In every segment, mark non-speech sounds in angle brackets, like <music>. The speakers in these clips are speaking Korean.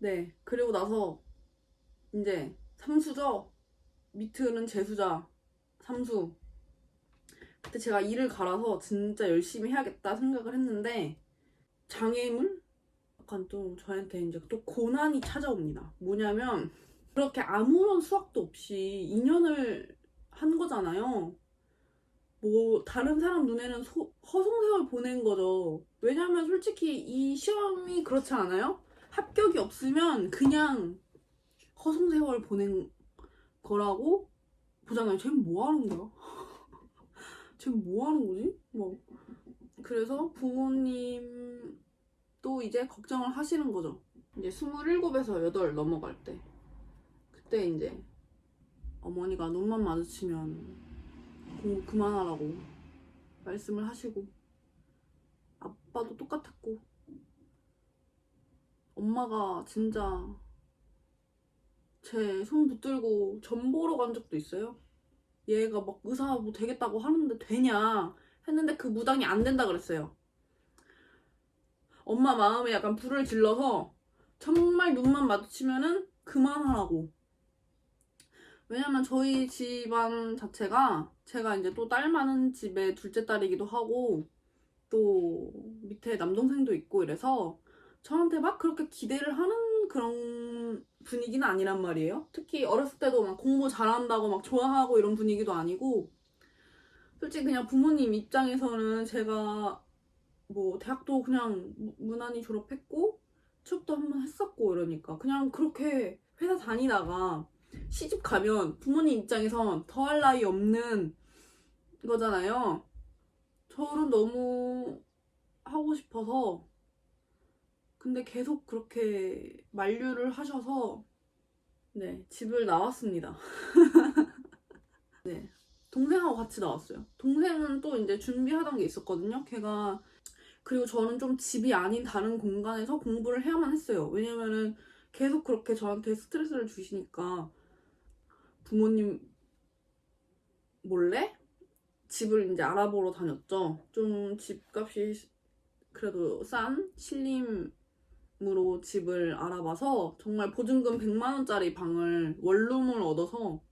네. 그리고 나서 이제 삼수죠. 미트는 재수자. 삼수. 그때 제가 일을 갈아서 진짜 열심히 해야겠다 생각을 했는데 장애물? 약간 또 저한테 이제 또 고난이 찾아옵니다. 뭐냐면 그렇게 아무런 수학도 없이 2년을 한 거잖아요. 뭐 다른 사람 눈에는 소- 허송세월 보낸 거죠. 왜냐면 솔직히 이 시험이 그렇지 않아요? 합격이 없으면 그냥 허송세월 보낸 거라고 보잖아요. 쟤는 뭐 하는 거야? <laughs> 쟤는 뭐 하는 거지? 뭐 그래서 부모님도 이제 걱정을 하시는 거죠. 이제 27에서 8 넘어갈 때 그때 이제 어머니가 눈만 마주치면 공부 그만하라고 말씀을 하시고 아빠도 똑같았고 엄마가 진짜 제 손 붙들고 점 보러 간 적도 있어요. 얘가 막 의사 뭐 되겠다고 하는데 되냐 했는데 그 무당이 안 된다 그랬어요. 엄마 마음에 약간 불을 질러서 정말 눈만 마주치면은 그만하라고. 왜냐면 저희 집안 자체가 제가 이제 또 딸 많은 집의 둘째 딸이기도 하고 또 밑에 남동생도 있고 이래서 저한테 막 그렇게 기대를 하는 그런 분위기는 아니란 말이에요. 특히 어렸을 때도 막 공부 잘한다고 막 좋아하고 이런 분위기도 아니고 솔직히 그냥 부모님 입장에서는 제가 뭐 대학도 그냥 무- 무난히 졸업했고 취업도 한 번 했었고 이러니까 그냥 그렇게 회사 다니다가 시집 가면 부모님 입장에선 더할 나위 없는 거잖아요. 저는 너무 하고 싶어서 근데 계속 그렇게 만류를 하셔서 네 집을 나왔습니다. <laughs> 네 동생하고 같이 나왔어요. 동생은 또 이제 준비하던 게 있었거든요. 걔가 그리고 저는 좀 집이 아닌 다른 공간에서 공부를 해야만 했어요. 왜냐면은 계속 그렇게 저한테 스트레스를 주시니까 부모님 몰래 집을 이제 알아보러 다녔죠. 좀 집값이 그래도 싼 신림 으로 집을 알아봐서 정말 보증금 100만 원짜리 방을 원룸을 얻어서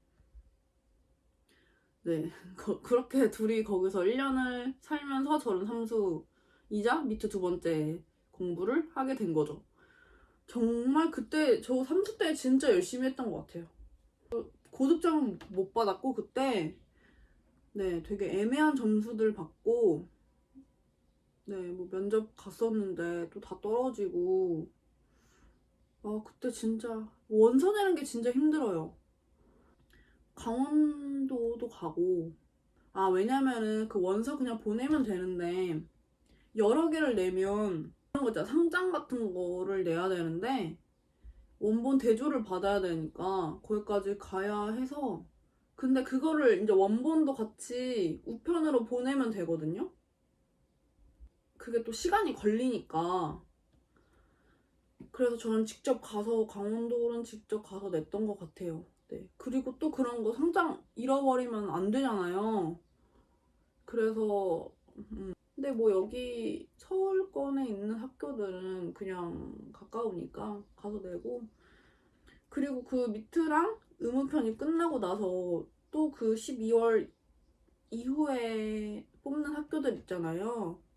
네 <laughs> 거- 그렇게 둘이 거기서 1년을 살면서 저는 삼수이자 밑에 두 번째 공부를 하게 된 거죠. 정말 그때 저 삼수 때 진짜 열심히 했던 것 같아요. 고득점 못 받았고 그때 네 되게 애매한 점수들 받고 네 뭐 면접 갔었는데 또 다 떨어지고 아 그때 진짜 원서 내는 게 진짜 힘들어요. 강원도도 가고 아 왜냐면은 그 원서 그냥 보내면 되는데 여러 개를 내면 그런 거 있잖아 상장 같은 거를 내야 되는데 원본 대조를 받아야 되니까 거기까지 가야 해서 근데 그거를 이제 원본도 같이 우편으로 보내면 되거든요. 그게 또 시간이 걸리니까 그래서 저는 직접 가서 강원도는 직접 가서 냈던 것 같아요. 네. 그리고 또 그런 거 상장 잃어버리면 안 되잖아요. 그래서 음. 근데 뭐 여기 서울권에 있는 학교들은 그냥 가까우니까 가서 내고 그리고 그 미트랑 의무편이 끝나고 나서 또 그 12월 이후에 뽑는 학교들 있잖아요.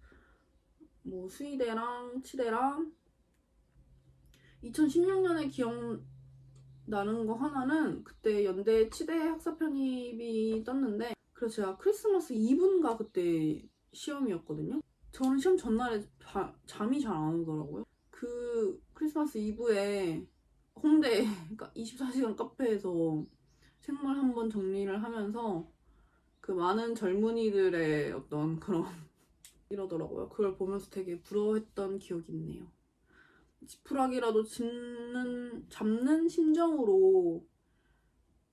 뭐 수의대랑 치대랑 2016년에 기억나는 거 하나는 그때 연대 치대 학사 편입이 떴는데 그래서 제가 크리스마스 이브인가 그때 시험이었거든요. 저는 시험 전날에 자- 잠이 잘 안 오더라고요. 그 크리스마스 이브에 홍대 그러니까 24시간 카페에서 생물 한번 정리를 하면서 그 많은 젊은이들의 어떤 그런 이러더라고요. 그걸 보면서 되게 부러워했던 기억이 있네요. 지푸라기라도 짚는, 잡는 심정으로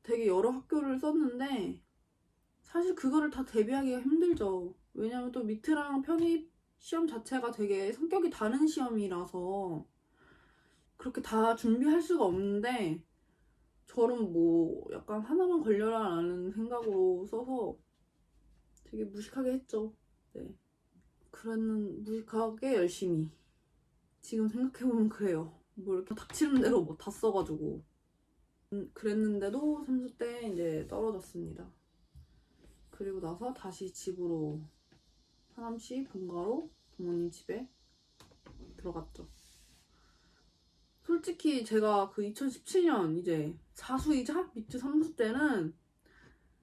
되게 여러 학교를 썼는데 사실 그거를 다 대비하기가 힘들죠. 왜냐면 또 미트랑 편입 시험 자체가 되게 성격이 다른 시험이라서 그렇게 다 준비할 수가 없는데 저는 뭐 약간 하나만 걸려라 라는 생각으로 써서 되게 무식하게 했죠. 네. 그런 무식하게 열심히. 지금 생각해보면 그래요. 뭐 이렇게 닥치는 대로 뭐 다 써가지고 음, 그랬는데도 삼수 때 이제 떨어졌습니다. 그리고 나서 다시 집으로 하남시 본가로 부모님 집에 들어갔죠. 솔직히 제가 그 2017년 이제 사수이자 미트 삼수 때는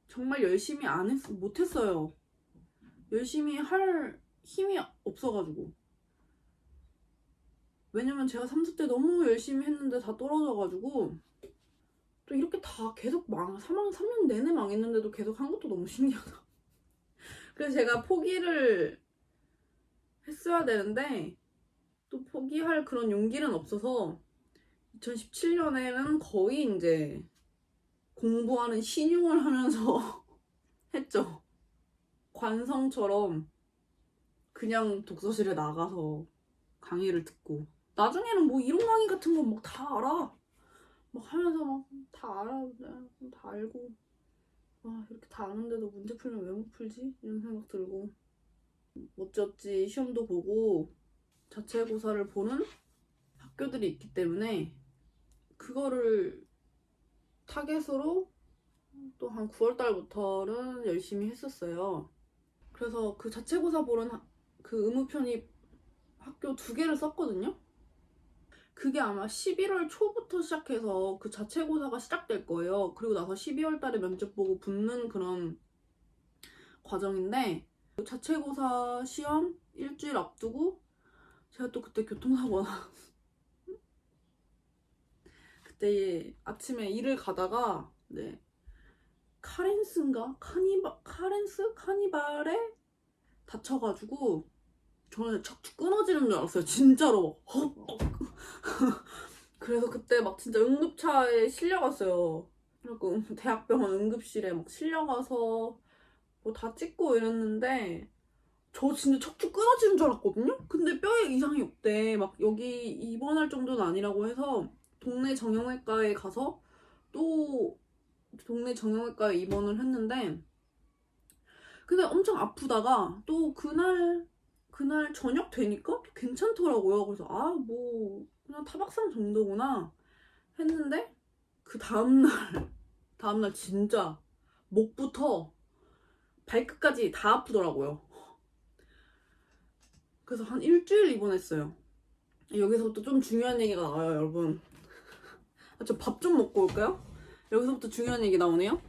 정말 열심히 안 했, 못했어요. 열심히 할 힘이 없어가지고. 왜냐면 제가 3수 때 너무 열심히 했는데 다 떨어져가지고 또 이렇게 다 계속 망, 3년, 3년 내내 망했는데도 계속 한 것도 너무 신기하다. <laughs> 그래서 제가 포기를 했어야 되는데 또 포기할 그런 용기는 없어서 2017년에는 거의 이제 공부하는 신용을 하면서 <laughs> 했죠. 관성처럼 그냥 독서실에 나가서 강의를 듣고 나중에는 뭐 이론 강의 같은 거막다 알아. 막 하면서 막 다 알아. 네, 다 알고. 와, 이렇게 다 아는데도 문제 풀면 왜 못 풀지? 이런 생각 들고. 어찌어찌 시험도 보고 자체고사를 보는 학교들이 있기 때문에 그거를 타겟으로 또 한 9월 달부터는 열심히 했었어요. 그래서 그 자체고사 보는 하- 그 의무 편입 학교 두 개를 썼거든요. 그게 아마 11월 초부터 시작해서 그 자체고사가 시작될 거예요. 그리고 나서 12월 달에 면접 보고 붙는 그런 과정인데 그 자체고사 시험 일주일 앞두고 제가 또 그때 교통사고가 나- <laughs> 그때 아침에 일을 가다가 네 카렌스인가 카니바 카렌스 카니발에 다쳐가지고 저는 척추 끊어지는 줄 알았어요 진짜로. 헉! <laughs> 그래서 그때 막 진짜 응급차에 실려갔어요. 그리고 대학병원 응급실에 막 실려가서 뭐 다 찍고 이랬는데 저 진짜 척추 끊어지는 줄 알았거든요? 근데 뼈에 이상이 없대. 막 여기 입원할 정도는 아니라고 해서 동네 정형외과에 가서 또 동네 정형외과에 입원을 했는데 근데 엄청 아프다가 또 그날 그날 저녁 되니까 또 괜찮더라고요. 그래서 아 뭐 그냥 타박상 정도구나 했는데 그 다음 날 <laughs> 다음 날 진짜 목부터 발끝까지 다 아프더라고요. 그래서 한 일주일 입원했어요. 여기서부터 좀 중요한 얘기가 나와요, 여러분. 저밥 좀 먹고 올까요? 여기서부터 중요한 얘기 나오네요.